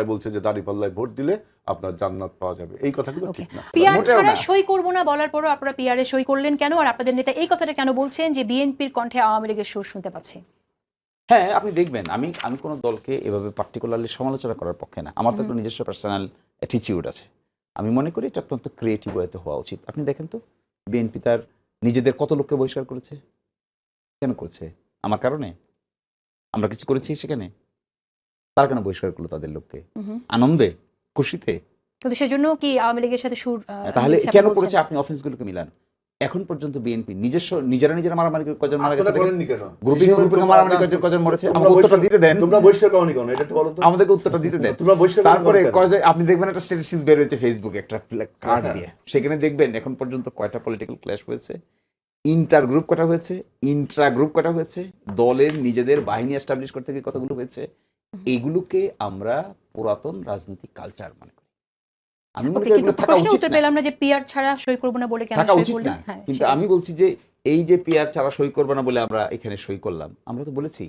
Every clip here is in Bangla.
তারাই বলছে যে দাড়ি পাল্লায় ভোট দিলে আপনার জান্নাত পাওয়া যাবে। এই কথাগুলো ঠিক না। পিআর ছাড়া সই করব না বলার পরও আপনারা পিআরে সই করলেন কেন? আর আপনাদের নেতা এই কথাটা কেন বলছেন যে বিএনপির কণ্ঠে আওয়ামী লীগের সুর শুনতে পাচ্ছি? হ্যাঁ আপনি দেখবেন আমি আমি কোনো দলকে এভাবে পার্টিকুলারলি সমালোচনা করার পক্ষে না। আমার তো একটা নিজস্ব পার্সোনাল অ্যাটিটিউড আছে। আমি মনে করি এটা অত্যন্ত ক্রিয়েটিভ ওয়েতে হওয়া উচিত। আপনি দেখেন তো বিএনপি তার নিজেদের কত লোককে বহিষ্কার করেছে? কেন করেছে? আমার কারণে? আমরা কিছু করেছি সেখানে? তারা কেন বহিষ্কার করল তাদের লোককে? আনন্দে? খুশিতে? কিন্তু সেজন্য কি আওয়ামী লীগের সাথে সুর তাহলে কেন করেছে আপনি অফেন্সগুলোকে মিলান? এখন পর্যন্ত বিএনপি নিজস্ব নিজেরা নিজেরা মারামারি কজন মারা গেছে গ্রুপিং গ্রুপিং মারামারি কজন কজন মরেছে? আমাকে উত্তরটা দিতে দেন। তোমরা বহিষ্কার করনি কেন? এটা বলো তো। আমাদেরকে উত্তরটা দিতে দেন। তোমরা বহিষ্কার তারপরে কয় আপনি দেখবেন একটা স্ট্যাটিস্টিক্স বের হয়েছে ফেসবুকে একটা কার্ড হ্যাঁ। দিয়ে। সেখানে দেখবেন এখন পর্যন্ত কয়টা পলিটিক্যাল ক্ল্যাশ হয়েছে? ইন্টার গ্রুপ কটা হয়েছে? ইন্ট্রা গ্রুপ কটা হয়েছে? দলের নিজেদের বাহিনী এস্টাবলিশ করতে গিয়ে কতগুলো হয়েছে? এগুলোকে আমরা পুরাতন রাজনৈতিক কালচার মনে করি। আমি মনে করি কিন্তু থাকা উচিত পেলাম না। যে পিআর ছাড়া সই করব না বলে কেন থাকা উচিত না। হ্যাঁ কিন্তু আমি বলছি যে এই যে পিয়ার ছাড়া সই করবে না বলে আমরা এখানে সই করলাম আমরা তো বলেছি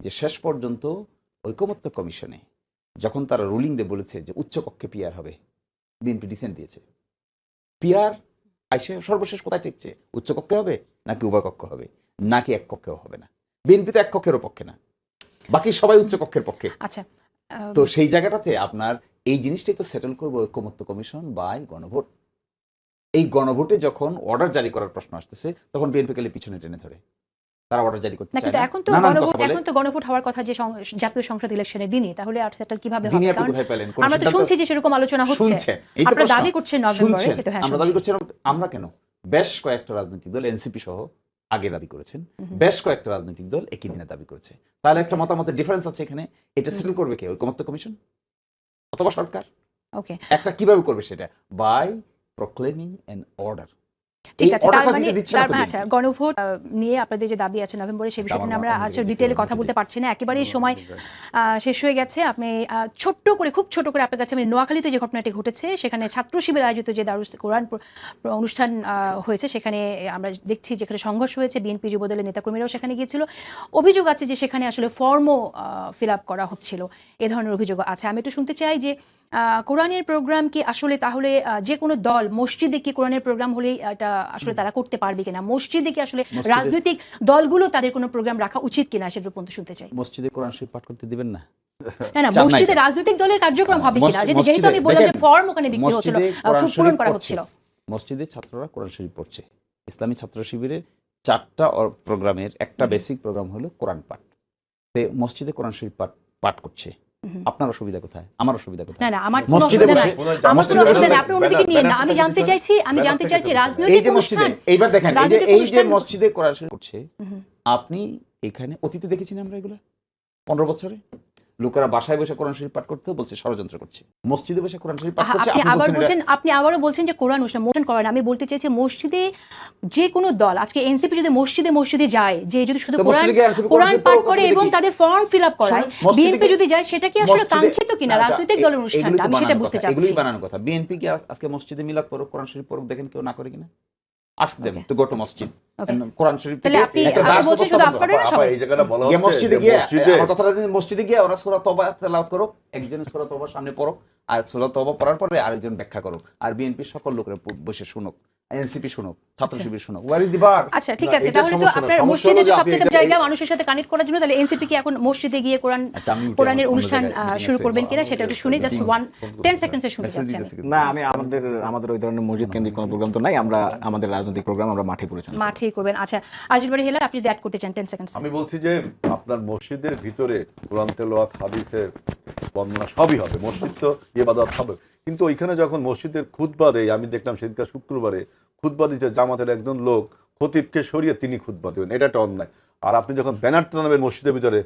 যে শেষ পর্যন্ত ঐকমত্য কমিশনে যখন তারা রুলিং দিয়ে বলেছে যে উচ্চকক্ষে পিয়ার হবে বিএনপি ডিসেন্ট দিয়েছে পিয়ার আইসে সর্বশেষ কোথায় ঠেকছে উচ্চকক্ষে হবে নাকি উভয় কক্ষ হবে? নাকি এক কক্ষেও হবে না? বিএনপি তো এক কক্ষেরও পক্ষে না। বাকি সবাই উচ্চকক্ষের পক্ষে। আচ্ছা তো সেই জায়গাটাতে আপনার এই জিনিসটাই তো সেটেল করব ঐক্যমত্য কমিশন বাই গণভোট। এই গণভোটে যখন অর্ডার জারি করার প্রশ্ন আসতেছে তখন বিএনপি কালে পিছনে টেনে ধরে। তারা অর্ডার জারি করতে না চায় এখন তো গণভোট এখন তো গণভোট হওয়ার কথা যে জাতীয় সংসদ ইলেকশনের দিনই তাহলে আর সেটা কীভাবে হবে? কারণ আমরা তো শুনছি যে সেরকম আলোচনা হচ্ছে। আপনারা দাবি করছেন নভেম্বরে কিন্তু হ্যাঁ আমরা দাবি করছি আমরা কেন? বেশ কয়েকটা রাজনৈতিক দল এনসিপি সহ আগে দাবি করেছেন। বেশ কয়েকটা রাজনৈতিক দল একই দিনে দাবি করেছে। তাহলে একটা মতামতের ডিফারেন্স আছে এখানে। এটা সেটেল করবে কে? ঐকমত্য কমিশন? অথবা সরকার? ওকে একটা কীভাবে করবে সেটা? বাই প্রক্লেমিং এন অর্ডার ঠিক আছে তার অর্ডারটা মানে তার মানে আচ্ছা গণভোট নিয়ে আপনাদের যে দাবি আছে নভেম্বরে সেই বিষয়টা নিয়ে আমরা আমার আচ্ছা ডিটেলে কথা বলতে পারছি না। একেবারেই সময় শেষ হয়ে গেছে। আপনি ছোট্ট করে খুব ছোট করে আপনার কাছে আমি নোয়াখালীতে যে ঘটনাটি ঘটেছে সেখানে ছাত্র শিবির আয়োজিত যে দারুস কোরআন অনুষ্ঠান আহ, হয়েছে সেখানে আমরা দেখছি যেখানে সংঘর্ষ হয়েছে বিএনপি যুবদলের নেতাকর্মীরাও সেখানে গিয়েছিল। অভিযোগ আছে যে সেখানে আসলে ফর্মও ফিল আপ করা হচ্ছিল। এ ধরনের অভিযোগ আছে। আমি একটু শুনতে চাই যে কোরআনের প্রোগ্রাম কি আসলে তাহলে যে কোনো দল মসজিদে কি কোরআনের প্রোগ্রাম হলেই এটা আসলে তারা করতে পারবে কিনা? মসজিদে কি আসলে রাজনৈতিক দলগুলো তাদের কোনো প্রোগ্রাম রাখা উচিত কিনা সেটা পর্যন্ত শুনতে চাই। মসজিদে কোরআন শরীফ পাঠ করতে দিবেন না? না না মসজিদে রাজনৈতিক দলের কার্যক্রম হবে কিনা? যেহেতু- আমি বললাম যে ফর্ম ওখানে বিক্রি হচ্ছিল পূরণ করা হচ্ছিল। মসজিদে ছাত্ররা কোরআন শরীফ পড়ছে। ইসলামী ছাত্র শিবিরের চারটা প্রোগ্রামের একটা বেসিক প্রোগ্রাম হলো কোরআন পাঠ। মসজিদে কোরআন শরীফ পাঠ পাঠ করছে। আপনার অসুবিধা কোথায়? আমার অসুবিধা কোথায়? না না আমার মসজিদে বসে- আমার কোনো মসজিদে অসুবিধা বসে- আপনি অন্যদিকে নিয়ে না। আমি জানতে চাইছি আমি জানতে চাইছি রাজনৈতিক অনুষ্ঠান। মসজিদে এইবার দেখেন এই যে এই যে মসজিদে করা শরীফ করছে আপনি এখানে অতীতে দেখেছেন আমরা এগুলা? পনেরো বছরে? লোকেরা বাসায় বসে কোরআন শরীফ পাঠ করতে বলছে ষড়যন্ত্র করছে। মসজিদে বসে কোরআন শরীফ পাঠ করছে আপনি আবার বলছেন আপনি আবারও বলছেন যে কোরআন অনুষ্ঠান মোশন করেন। আমি বলতে চাইছি মসজিদে যে কোনো দল আজকে এনসিপি যদি মসজিদে মসজিদে যায় যে যদি শুধু কোরআন কোরআন পাঠ করে এবং তাদের ফর্ম ফিল আপ করায় বিএনপি যদি যায় সেটা কি আসলে কাঙ্ক্ষিত কিনা রাজনৈতিক দলের তো আমি সেটা বুঝতে চাচ্ছি। এগুলোই বানানো কথা। বিএনপি কি আজকে মসজিদে মিলাদ পড়ুক কোরআন শরীফ পড়ুক দেখেন কেউ না করে কিনা? Ask them Okay. to go to মসজিদ কোরআন শরীফ থেকে এই জায়গাটা বলা হচ্ছে মসজিদে গিয়ে মসজিদে। আমার কথাটা মসজিদে গিয়ে ওরা সূরা তওবা তেলাওয়াত করুক একজন সূরা তওবা সামনে পড়ুক আর সূরা তওবা পড়ার পরে আরেকজন ব্যাখ্যা করুক আর বিএনপি সকল লোকের বসে শুনুক। এনসিপি শুনুক ছাত্র শিবির শুনুক। ওয়ার ইজ দি বার আচ্ছা ঠিক আছে তাহলে তো আপনার মসজিদে আপনি সবচেয়ে জায়গা মানুষের সাথে কানেক্ট করার জন্য তাহলে এনসিপি কি এখন মসজিদে গিয়ে কোরআন আচ্ছা কোরআনের অনুষ্ঠান শুরু করবেন কিনা সেটা একটু শুনে জাস্ট ওয়ান টেন সেকেন্ডসে শুনতে চাচ্ছি না আমি আমাদের আমাদের ওই ধরনের মসজিদ কেন্দ্রিক কোনো প্রোগ্রাম তো নাই আমরা আমাদের রাজনৈতিক প্রোগ্রাম আমরা মাঠে পরিচালনা করি। মাঠেই করবেন। আচ্ছা আজিল বাড়ি হেলার আপনি যদি অ্যাড করতে চান টেন সেকেন্ডস আমি বলছি যে আপনার মসজিদের ভিতরে কোরআন তেলাওয়াত হাদিসের বর্ণনা সবই হবে মসজিদ তো ইবাদত হবে। কিন্তু ওইখানে যখন মসজিদের খুতবা দেয় আমি দেখলাম সেদিনকার শুক্রবারে খুতবা দিচ্ছে জামাতের একজন লোক খতিবকে সরিয়ে তিনি খুতবা দেবেন এটা একটা অন্যায়। আর আপনি যখন ব্যানার টানাবেন মসজিদের ভিতরে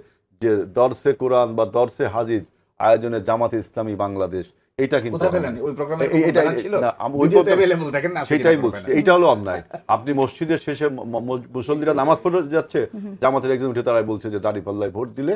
যে দর্শে কোরআন বা দর্শে হাজিজ আয়োজনে জামাতে ইসলামী বাংলাদেশ এটা কিন্তু সেটাই বলছি এইটা হলো অন্যায়। আপনি মসজিদের শেষে মুসল্লিরা নামাজ পড়ে যাচ্ছে জামাতের একজন উঠে তারাই বলছে যে দাড়ি পাল্লায় ভোট দিলে